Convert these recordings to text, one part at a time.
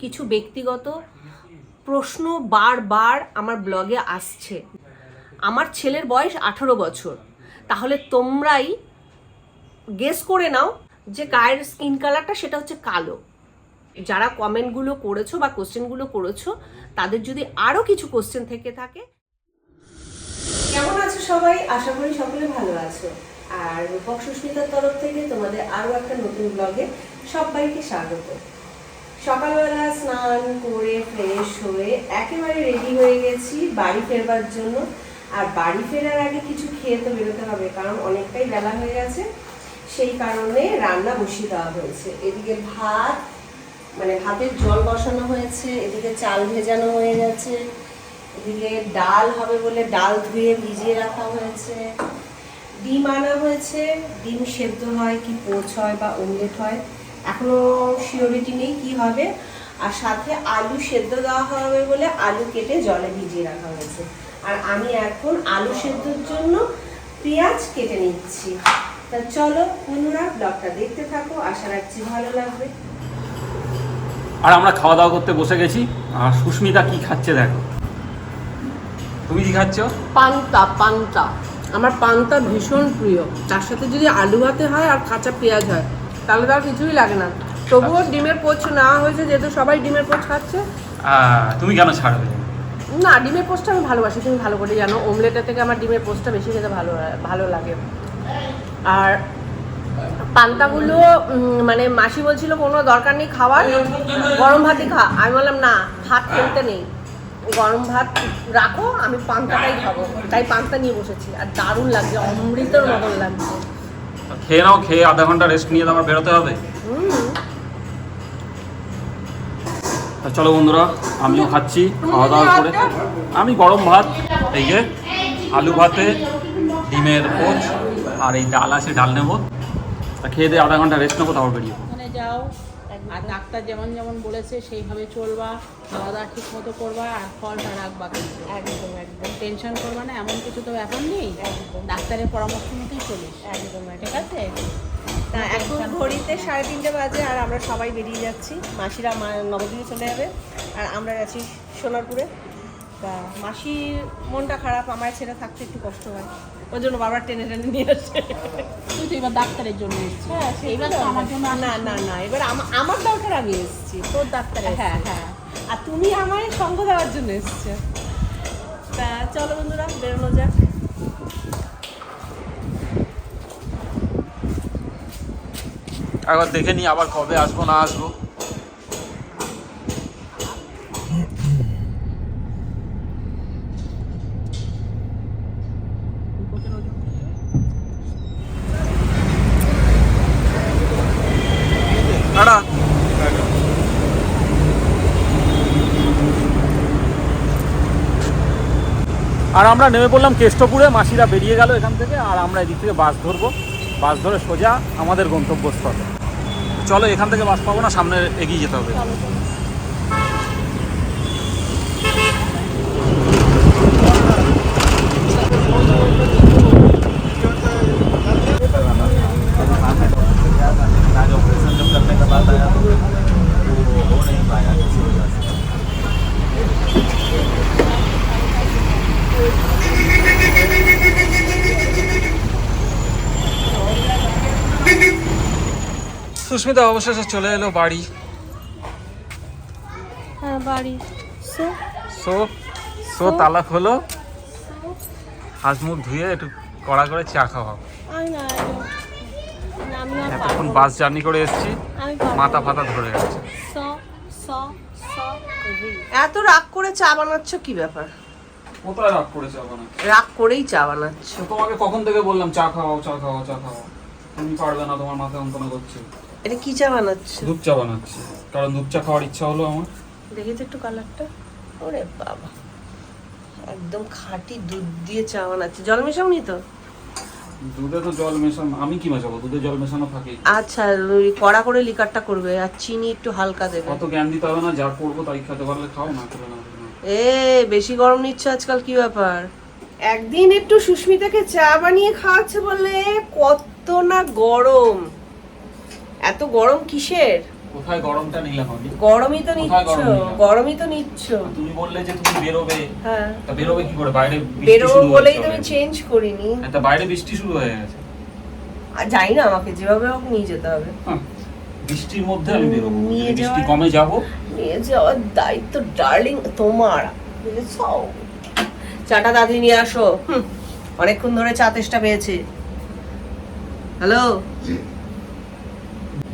কিছু ব্যক্তিগত প্রশ্ন বারবার আমার ব্লগে আসছে। আমার ছেলের বয়স আঠেরো বছর। তাহলে তোমরাই গেস করে নাও যে গায়ের স্কিন কালারটা সেটা হচ্ছে কালো। যারা কমেন্টগুলো করেছ বা কোশ্চেনগুলো করেছ, তাদের যদি আরও কিছু কোশ্চেন থেকে থাকে। কেমন আছো সবাই? আশা করি সকলে ভালো আছো। আর রূপক সুস্মিতার তরফ থেকে তোমাদের আরও একটা নতুন ব্লগে সবাইকে স্বাগত। সকালবেলা স্নান করে ফ্রেশ হয়ে একেবারে রেডি হয়ে গেছি বাড়ি ফেরবার জন্য। আর বাড়ি ফেরার আগে কিছু খেয়ে তো বেরোতে হবে, কারণ অনেকটাই বেলা হয়ে গেছে। সেই কারণে রান্না বসিয়ে দেওয়া হয়েছে। এদিকে ভাত মানে ভাতের জল বসানো হয়েছে, এদিকে চাল ভেজানো হয়ে গেছে, এদিকে ডাল হবে বলে ডাল ধুয়ে ভিজিয়ে রাখা হয়েছে। ডিম আনা হয়েছে, ডিম সেদ্ধ হয় কি পোচ হয় বা অমলেট হয়। এখনও শিওরিটি নেই কি হবে? আর সাথে আলু সেদ্ধ দেওয়া হবে বলে আলু কেটে জলে ভিজিয়ে রাখা হয়েছে। আর আমি এখন আলু সেদ্ধর জন্য পেঁয়াজ কেটে নিচ্ছি। তা চলো বন্ধুরা ব্লগটা দেখতে থাকো আশা রাখছি ভালো লাগবে। আর আমরা খাওয়া দাওয়া করতে বসে গেছি। আর সুস্মিতা কি খাচ্ছে দেখো। তুমি কি খাচ্ছ? পান্তা পান্তা। আমার পান্তা ভীষণ প্রিয়। তার সাথে যদি আলু ভাতে হয় আর কাঁচা পেঁয়াজ হয়। তাহলে তো আর কিছুই লাগে না। তবুও ডিমের পোচ নেওয়া হয়েছে যেহেতু সবাই ডিমের পোচ খাচ্ছে। তুমি কেন ছাড়বে? না ডিমের পোস্টটা আমি ভালোবাসি তুমি ভালো করে জানো। ওমলেটের থেকে আমার ডিমের পোস্টটা বেশি খেতে ভালো ভালো লাগে। আর পান্তাগুলো মানে মাসি বলছিল কোনো দরকার নেই খাওয়ার গরম ভাতই খা। আমি বললাম না ভাত খেলতে নেই। গরম ভাত রাখো আমি পান্তাটাই খাব। তাই পান্তা নিয়ে বসেছি আর দারুণ লাগছে অমৃতর মতন লাগছে। খেয়ে নাও, খেয়ে আধা ঘণ্টা রেস্ট নিয়ে তোমার বেরোতে হবে। চলো বন্ধুরা, আমিও খাচ্ছি খাওয়া দাওয়া করে। আমি গরম ভাত, এই যে আলু ভাতে, ডিমের পোচ, আর এই ডাল আছে, ডাল নেব। তা খেয়ে দিয়ে আধা ঘণ্টা রেস্ট নেব, তারপর বেরিয়ে যাও। আর ডাক্তার যেমন যেমন বলেছে সেইভাবে চলবা খাওয়া দাওয়া ঠিক মতো করবা আর ফলটা রাখবা একদম একদম। টেনশন করবা না এমন কিছু তো ব্যাপার নেই। ডাক্তারের পরামর্শ মতোই চলিস। একদম ঠিক আছে? তা এখন ঘড়িতে সাড়ে তিনটে বাজে আর আমরা সবাই বেরিয়ে যাচ্ছি। মাসিরা নবদ্বীপে চলে যাবে। আর আমরা যাচ্ছি সোনারপুরে। তা মাসির মনটা খারাপ আমার ছেলে থাকতে একটু কষ্ট হয়। ওই জন্য বারবার টেনে টেনে নিয়ে আসে। তুই তো এবার ডাক্তারের জন্য এসেছিস। হ্যাঁ এইবার তো। আমার জন্য না না না। এবার আমার দরকার আমি এসেছি। তোর ডাক্তার হ্যাঁ হ্যাঁ। আর তুমি আমার সঙ্গ দেওয়ার জন্য এসেছ। তা চলো বন্ধুরা বেরোনো যাক। একবার দেখে নিই আবার কবে আসব না আসব। টাটা আর আমরা নেমে পড়লাম কেষ্টপুরে, মাসিরা বেরিয়ে গেল এখান থেকে, আর আমরা এদিক থেকে বাস ধরবো। বাস ধরে সোজা আমাদের গন্তব্যস্থলে। চলো, এখান থেকে বাস পাবো না, সামনে এগিয়ে যেতে হবে। সুস্মিতা অবশেষে চলে এলো বাড়ি হ্যাঁ বাড়ি সো সো সো তালা খোলো হাত মুখ ধুয়ে একটু কড়া করে চা খাওয়া এতক্ষণ বাস জার্নি করে এসেছি। মাথা ফাতা ধরে গেছে। স স স এত রাগ করে চা বানাচ্ছ কি ব্যাপার? কোথায় রাগ করেছে ওখানে রাগ করেই চা বানাচ্ছ। তোমাকে কখন থেকে বললাম চা খাওয়াও চা খাওয়াও চা খাওয়াও তুমি পারবে না তোমার মাথা অঙ্কন করছে। এটা কি চা বানাচ্ছ? দুধ চা বানাচ্ছি। কারণ দুধ চা খাওয়ার ইচ্ছা হলো আমার। দেখি তো একটু কালারটা। ওরে বাবা একদম খাঁটি দুধ দিয়ে চা বানাচ্ছে। জল মেশাওনি তো? দুধে তো জল মেশানো আমি কি মেশাবো? দুধে জল মেশানো থাকে আচ্ছা কড়া করে লিকারটা করবে আর চিনি একটু হালকা দেবে। কত জ্ঞান দিতে হবে না যা করব তাই খেতে পারলে খাও না খেলে না। এ বেশি গরম নিচ্ছে আজকাল কি ব্যাপার? একদিন একটু সুস্মিতাকে চা বানিয়ে খাওয়াচ্ছে বলে কত না গরম। এত গরম কিসের? কোথায় গরমটা নিলাম আমি গরমই তো নিচ্ছ গরমই তো নিচ্ছ। তুমি বললে যে তুমি বেরোবে। হ্যাঁ। তা বেরোবে কি করে? বাইরে বৃষ্টি বেরোবো শুরু বলেই তো আমি চেঞ্জ করিনি। হ্যাঁ, তা বাইরে বৃষ্টি শুরু হয়ে গেছে। আর যাই না আমাকে যেভাবে হোক নিয়ে যেতে হবে। হ্যাঁ, বৃষ্টির মধ্যে আমি বেরোবো। বৃষ্টি কমে যাব। নিয়ে যাওয়ার দায়িত্ব ডার্লিং তোমার। বুঝেছ? চাটা দাদি নিয়ে আসো। অনেকক্ষণ ধরে চা তেষ্টা পেয়েছে। হ্যালো?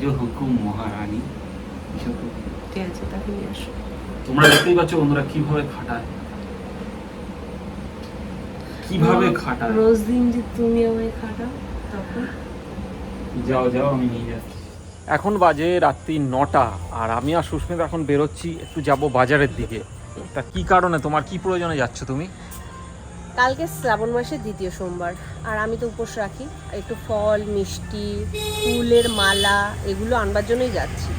যে হুকুম মহারানী ঠিক আছে তাকে নিয়ে আসো তোমরা দেখতেই পাচ্ছ বন্ধুরা কীভাবে খাটায় কীভাবে খাটায় রোজ দিন যে তুমি আমায় খাটাও তখন যাও যাও আমি নিয়ে যাচ্ছি এখন বাজে রাত্রি নটা আর আমি আর সুস্মিতা এখন বেরোচ্ছি একটু যাব বাজারের দিকে। তা কি কারণে? তোমার কি প্রয়োজনে যাচ্ছ তুমি? কালকে শ্রাবণ মাসের দ্বিতীয় সোমবার। আর আমি তো উপোস রাখি। একটু ফল মিষ্টি ফুলের মালা এগুলো আনবার জন্যই যাচ্ছি।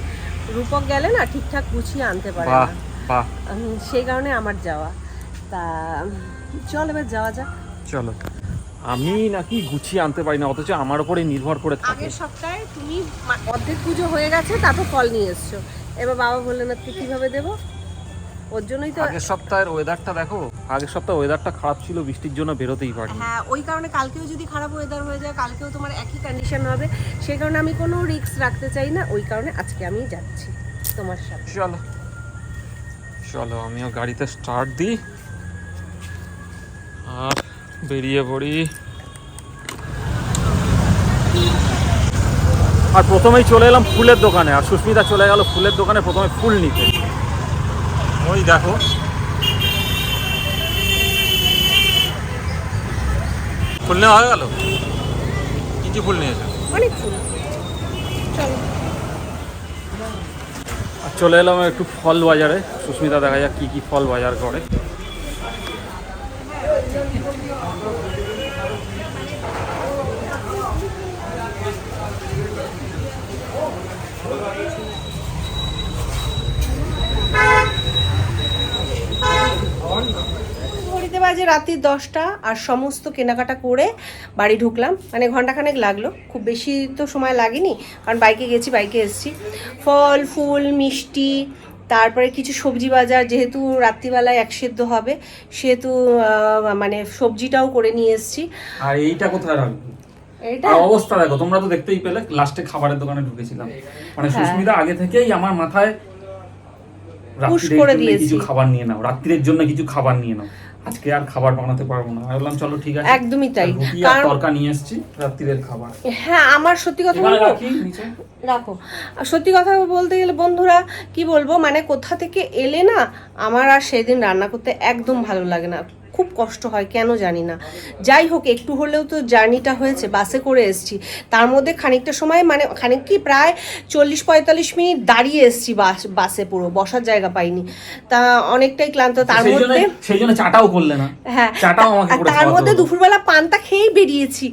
রূপক গেলে না ঠিকঠাক গুছিয়ে আনতে পারে না। সেই কারণে আমার যাওয়া। তা চল এবার যাওয়া যাক। চলো। আমি নাকি গুছিয়ে আনতে পারি না অথচ আমার উপরে নির্ভর করে থাকে। আগের সপ্তাহে তুমি অর্ধেক পুজো হয়ে গেছে তারপর ফল নিয়ে এসছো। এবার বাবা বললেন তুই কীভাবে দেবো? ওর জন্যই তো আগের সপ্তাহের ওয়েদারটা দেখো। আগের সপ্তাহে ওয়েদারটা খারাপ ছিল বৃষ্টির জন্য বেরোতেই পারিনি। হ্যাঁ ওই কারণে কালকেও যদি খারাপ ওয়েদার হয়ে যায় কালকেও তোমার একই কন্ডিশন হবে। সেই কারণে আমি কোনো রিস্ক রাখতে চাই না ওই কারণে আজকে আমি যাচ্ছি তোমার সাথে। চলো। চলো আমিও গাড়িতে স্টার্ট দিই। আর বেরিয়ে পড়ি। আর প্রথমেই চলে এলাম ফুলের দোকানে আর সুস্মিতা চলে গেল ফুলের দোকানে প্রথমে ফুল নিতে। ওই দেখো। ফুল নেওয়া হয়ে গেল? কি কি ফুল নিয়েছো? অনেক ফুল। আর চলে এলাম একটু ফল বাজারে। সুস্মিতা দেখা যাক কি কি ফল বাজার করে। বাজে রাত্রি দশটা আর সমস্ত কেনাকাটা করে বাড়ি ঢুকলাম। মানে ঘন্টাখানেক লাগল। খুব বেশি তো সময় লাগেনি কারণ বাইকে গেছি বাইকে এসেছি। ফল ফুল মিষ্টি তারপরে কিছু সবজি বাজার যেহেতু রাত্রিবেলায় এক সেদ্ধ হবে সেহেতু মানে সবজিটাও করে নিয়ে এসেছি। আর এইটা কোথায় রাখব? এটা অবস্থা দেখো তোমরা তো দেখতেই পেলে লাস্টে খাবারের দোকানে ঢুকেছিলাম। মানে সুস্মিতা আগে থেকেই আমার মাথায় পুশ করে দিয়েছি। কিছু খাবার নিয়ে নাও রাত্রির জন্য কিছু খাবার নিয়ে নাও। আজকে আর খাবার বানাতে পারব না। আমি বললাম চলো ঠিক আছে। একদমই তাই। রুটি আর কারণ তরকা নিয়ে এসেছি রাত্রিরের খাবার। হ্যাঁ আমার সত্যি কথা বলব রাখি নিচে। রাখো। আর সত্যি কথা বলতে গেলে বন্ধুরা কি বলব? মানে কোথা থেকে এলে না আমার আর সেদিন রান্না করতে একদম ভালো লাগে না। খুব কষ্ট হয় কেন জানি না। যাই হোক একটু হলেও তো জার্নিটা হয়েছে বাসে করে এসছি। তার মধ্যে খানিকটা সময় মানে খানিক কি প্রায় চল্লিশ পঁয়তাল্লিশ মিনিট দাঁড়িয়ে এসছি বাস বাসে পুরো বসার জায়গা পাইনি। তা অনেকটাই ক্লান্ত তার মধ্যে সেই জন্য চাটাও করলে না। হ্যাঁ আর তার মধ্যে। দুপুরবেলা পান্তা খেয়েই বেরিয়েছি।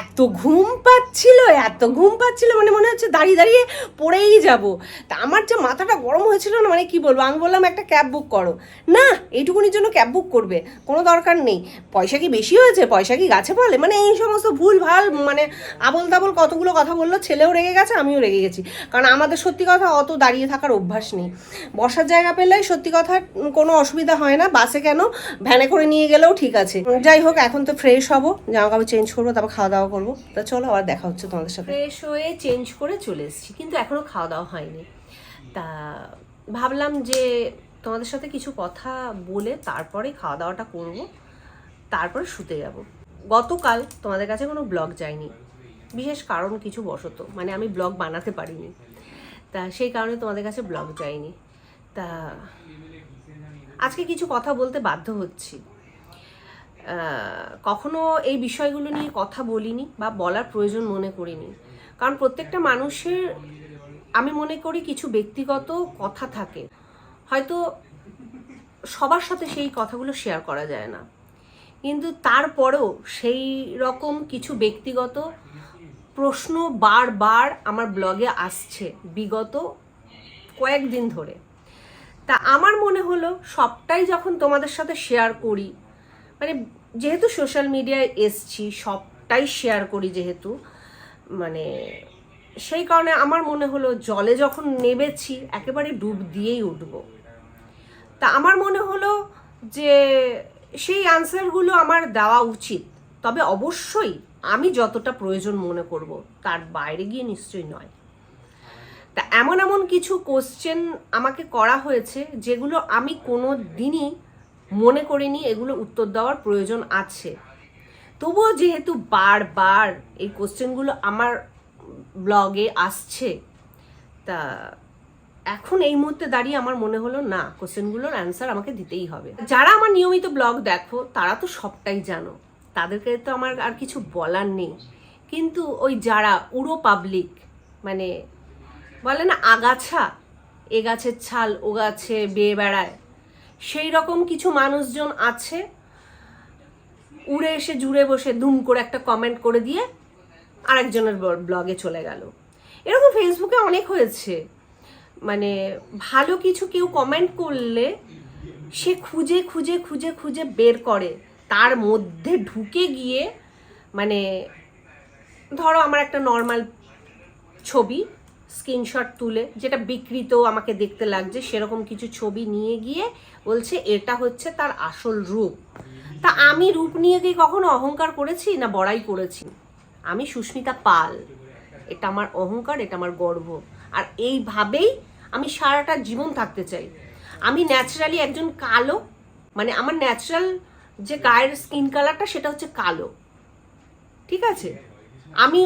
এত ঘুম পাচ্ছিল এত ঘুম পাচ্ছিল মানে মনে হচ্ছে দাঁড়িয়ে দাঁড়িয়ে পড়েই যাব। তা আমার যে মাথাটা গরম হয়েছিল না মানে কি বলব আমি বললাম একটা ক্যাব বুক করো। না এইটুকুনির জন্য ক্যাব বুক করবে। কোনো দরকার নেই। পয়সা কি বেশি হয়েছে? পয়সা কি গাছে ফলে মানে এই সমস্ত ভুল, ভালো মানে আবল তাবল কতগুলো কথা বলল, ছেলেও রেগে গেছে, আমিও রেগে গেছি। কারণ আমাদের সত্যি কথা অত দাঁড়িয়ে থাকার অভ্যাস নেই। বসার জায়গা পেলে সত্যি কথা কোনো অসুবিধা হয় না। বাসে কেন? ভ্যানে করে নিয়ে গেলেও ঠিক আছে। যাই হোক, এখন তো ফ্রেশ হব। জামা কাপড় চেঞ্জ করব, তারপর খাওয়া দাওয়া করব। তা চলো, আবার দেখা হচ্ছে তোমাদের সাথে। ফ্রেশ হয়ে চেঞ্জ করে চলে এসেছি। কিন্তু এখনও খাওয়া দাওয়া হয়নি। তা ভাবলাম যে তোমাদের সাথে কিছু কথা বলে তারপরে খাওয়া দাওয়াটা করব, তারপরে শুতে যাব। গতকাল তোমাদের কাছে কোনো ব্লগ যায়নি, বিশেষ কারণ কিছু বশত মানে আমি ব্লগ বানাতে পারিনি। তা সেই কারণে তোমাদের কাছে ব্লগ যায়নি। তা আজকে কিছু কথা বলতে বাধ্য হচ্ছি। কখনো এই বিষয়গুলো নিয়ে কথা বলিনি বা বলার প্রয়োজন মনে করিনি। কারণ প্রত্যেকটা মানুষের, আমি মনে করি কিছু ব্যক্তিগত কথা থাকে। হয়তো সবার সাথে সেই কথাগুলো শেয়ার করা যায় না। কিন্তু তারপরেও সেই রকম কিছু ব্যক্তিগত প্রশ্ন বারবার আমার ব্লগে আসছে বিগত কয়েকদিন ধরে। তা আমার মনে হলো সবটাই যখন তোমাদের সাথে শেয়ার করি মানে যেহেতু সোশ্যাল মিডিয়ায় এসছি, সবটাই শেয়ার করি যেহেতু মানে সেই কারণে আমার মনে হলো জলে যখন নেবেছি একেবারে ডুব দিয়েই উঠবো। তা আমার মনে হলো যে সেই আনসারগুলো আমার দেওয়া উচিত। তবে অবশ্যই আমি যতটা প্রয়োজন মনে করব, তার বাইরে গিয়ে নিশ্চয়ই নয়। তা এমন এমন কিছু কোশ্চেন আমাকে করা হয়েছে, যেগুলো আমি কোনো দিনই মনে করিনি এগুলো উত্তর দেওয়ার প্রয়োজন আছে। তবুও যেহেতু বারবার এই কোশ্চেনগুলো আমার ব্লগে আসছে, তা এখন এই মুহূর্তে দাঁড়িয়ে আমার মনে হলো, না, কোশ্চেনগুলোর অ্যান্সার আমাকে দিতেই হবে। যারা আমার নিয়মিত ব্লগ দেখো, তারা তো সবটাই জানো। তাদেরকে তো আমার আর কিছু বলার নেই। কিন্তু ওই যারা উড়ো পাবলিক মানে বলে না, আগাছা, এ গাছের ছাল, ও গাছে বেয়ে বেড়ায়, সেই রকম কিছু মানুষজন আছে, উড়ে এসে জুড়ে বসে দুম করে একটা কমেন্ট করে দিয়ে আরেকজনের ব্লগে চলে গেল। এরকম ফেসবুকে অনেক হয়েছে। মানে ভালো কিছু কেউ কমেন্ট করলে সে খুঁজে খুঁজে খুঁজে খুঁজে বের করে। তার মধ্যে ঢুকে গিয়ে মানে ধরো আমার একটা নর্মাল ছবি স্ক্রিনশট তুলে, যেটা বিকৃত আমাকে দেখতে লাগছে, সেরকম কিছু ছবি নিয়ে গিয়ে বলছে, এটা হচ্ছে তার আসল রূপ। তা আমি রূপ নিয়ে গিয়ে কখনো অহংকার করেছি না বড়াই করেছি? আমি সুস্মিতা পাল। এটা আমার অহংকার, এটা আমার গর্ব। আর এইভাবেই আমি সারাটা জীবন থাকতে চাই। আমি ন্যাচারালি একজন কালো মানে আমার ন্যাচারাল যে গায়ের স্কিন কালারটা সেটা হচ্ছে কালো। ঠিক আছে? আমি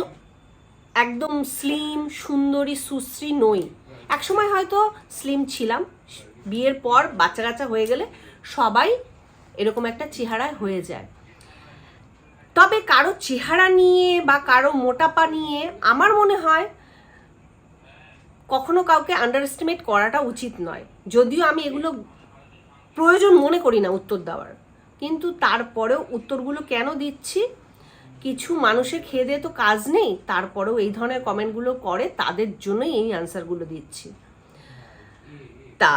একদম স্লিম সুন্দরী, সুশ্রী নই। একসময় হয়তো স্লিম ছিলাম, বিয়ের পর বাচ্চা কাচ্চা হয়ে গেলে সবাই এরকম একটা চেহারায় হয়ে যায়। তবে কারও চেহারা নিয়ে বা কারও মোটাপা নিয়ে আমার মনে হয় কখনো কাউকে আন্ডার এস্টিমেট করাটা উচিত নয়। যদিও আমি এগুলো প্রয়োজন মনে করি না উত্তর দেওয়ার। কিন্তু তারপরেও উত্তরগুলো কেন দিচ্ছি? কিছু মানুষের খেয়ে দিয়ে তো কাজ নেই, তারপরেও এই ধরনের কমেন্টগুলো করে, তাদের জন্যই এই আনসারগুলো দিচ্ছি। তা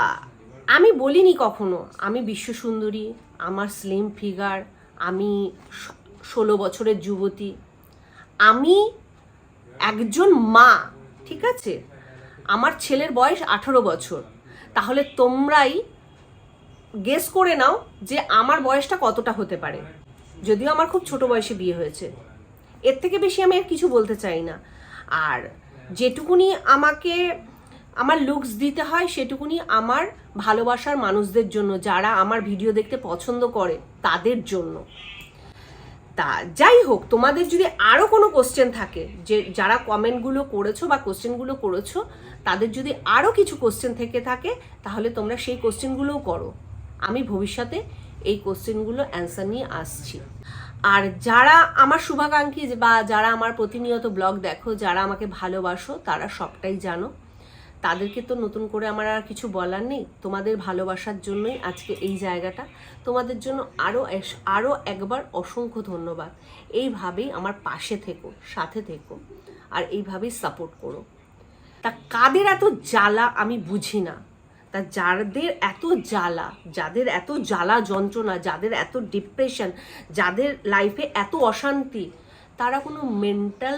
আমি বলিনি কখনো, আমি বিশ্ব সুন্দরী, আমার স্লিম ফিগার আমি ষোলো বছরের যুবতী। আমি একজন মা, ঠিক আছে? আমার ছেলের বয়স আঠারো বছর। তাহলে তোমরাই গেস করে নাও যে আমার বয়সটা কতটা হতে পারে। যদিও আমার খুব ছোট বয়সে বিয়ে হয়েছে। এর থেকে বেশি আমি আর কিছু বলতে চাই না। আর যেটুকুনি আমাকে আমার লুকস দিতে হয়, সেটুকুনি আমার ভালোবাসার মানুষদের জন্য, যারা আমার ভিডিও দেখতে পছন্দ করে, তাদের জন্য। তা, যাই হোক, তোমাদের যদি আরও কোনো কোশ্চেন থাকে, যে যারা কমেন্টগুলো করেছ বা কোশ্চেনগুলো করেছ, তাদের যদি আরও কিছু কোশ্চেন থেকে থাকে, তাহলে তোমরা সেই কোশ্চেনগুলোও করো। আমি ভবিষ্যতে এই কোশ্চেনগুলো অ্যান্সার নিয়ে আসছি। আর যারা আমার শুভাকাঙ্ক্ষী বা যারা আমার প্রতিনিয়ত ব্লগ দেখো, যারা আমাকে ভালোবাসো, তারা সবটাই জানো। তাদেরকে তো নতুন করে আমার আর কিছু বলার নেই। তোমাদের ভালোবাসার জন্যই আজকে এই জায়গাটা। তোমাদের জন্য আরও আরও একবার অসংখ্য ধন্যবাদ। এইভাবেই আমার পাশে থেকো, সাথে থেকো, আর এইভাবেই সাপোর্ট করো। তা কাদের এত জ্বালা আমি বুঝি না। তা যাদের এত জ্বালা, যাদের এত জ্বালা যন্ত্রণা, যাদের এত ডিপ্রেশন যাদের লাইফে এত অশান্তি, তারা কোনো মেন্টাল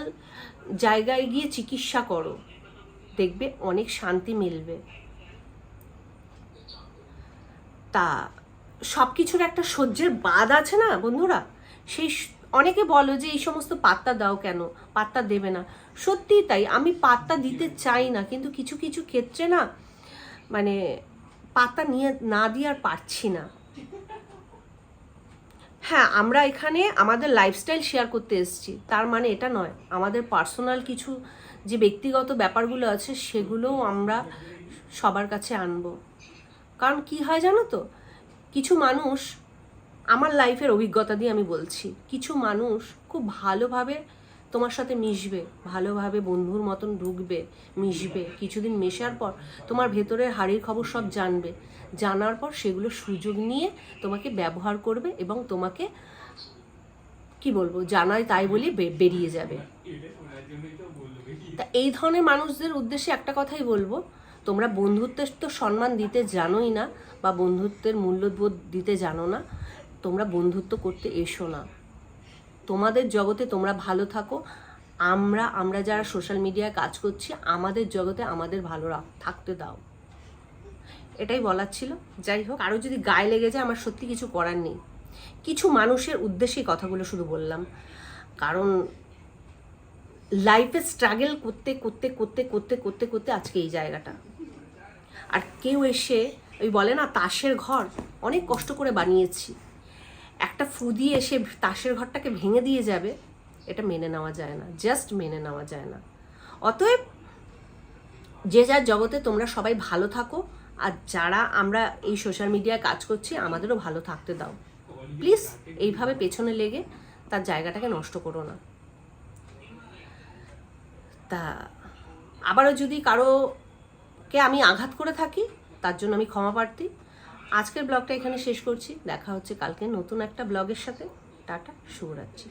জায়গায় গিয়ে চিকিৎসা করো। দেখবে অনেক শান্তি মিলবে। তা সব কিছুর একটা সহ্যের বাদ আছে না বন্ধুরা? সেই অনেকে বলো যে এই সমস্ত পাত্তা দাও কেন? পাত্তা দেবে না। সত্যিই তাই, আমি পাত্তা দিতে চাই না, কিন্তু কিছু কিছু ক্ষেত্রে না মানে পাত্তা নিয়ে, না দিয়ে আর পারছি না। হ্যাঁ আমরা এখানে আমাদের লাইফস্টাইল শেয়ার করতে এসেছি। তার মানে এটা নয়, আমাদের পার্সোনাল কিছু যে ব্যক্তিগত ব্যাপারগুলো আছে সেগুলোও আমরা সবার কাছে আনব। কারণ কি হয় জানো তো? কিছু মানুষ, আমার লাইফের অভিজ্ঞতা দিয়ে আমি বলছি, কিছু মানুষ খুব ভালোভাবে তোমার সাথে মিশবে, ভালোভাবে বন্ধুর মতন ঢুকবে, মিশবে। কিছুদিন মেশার পর তোমার ভেতরের হাড়ির খবর সব জানবে। জানার পর সেগুলো সুযোগ নিয়ে তোমাকে ব্যবহার করবে এবং তোমাকে কি বলব জানাই তাই বলি বেরিয়ে যাবে। তা এই ধরনের মানুষদের উদ্দেশ্যে একটা কথাই বলব, তোমরা বন্ধুত্বের তো সম্মান দিতে জানোই না বা বন্ধুত্বের মূল্যবোধ দিতে জানো না, তোমরা বন্ধুত্ব করতে এসো না। তোমাদের জগতে তোমরা ভালো থাকো, আমরা আমরা যারা সোশ্যাল মিডিয়ায় কাজ করছি, আমাদের জগতে আমাদের ভালো থাকতে দাও। এটাই বলার ছিল। যাই হোক, আরও যদি গায়ে লেগে যায়, আমার সত্যি কিছু করার নেই। কিছু মানুষের উদ্দেশ্যে কথাগুলো শুধু বললাম। কারণ লাইফে স্ট্রাগল করতে করতে করতে করতে করতে করতে আজকে এই জায়গাটা। আর কেউ এসে ওই বলে না, তাসের ঘর, অনেক কষ্ট করে বানিয়েছি। একটা ফু দিয়ে এসে তাসের ঘরটাকে ভেঙে দিয়ে যাবে, এটা মেনে নেওয়া যায় না জাস্ট মেনে নেওয়া যায় না। অতএব যে যার জগতে তোমরা সবাই ভালো থাকো, আর যারা আমরা এই সোশ্যাল মিডিয়ায় কাজ করছি, আমাদেরও ভালো থাকতে দাও। প্লিজ এইভাবে পেছনে লেগে তার জায়গাটাকে নষ্ট করো না। তা আবারও যদি কারোকে আমি আঘাত করে থাকি, তার জন্য আমি ক্ষমা প্রার্থী। আজকের ব্লগটা এখানে শেষ করছি। দেখা হচ্ছে কালকে নতুন একটা ব্লগের সাথে। টাটা, শুভরাত্রি।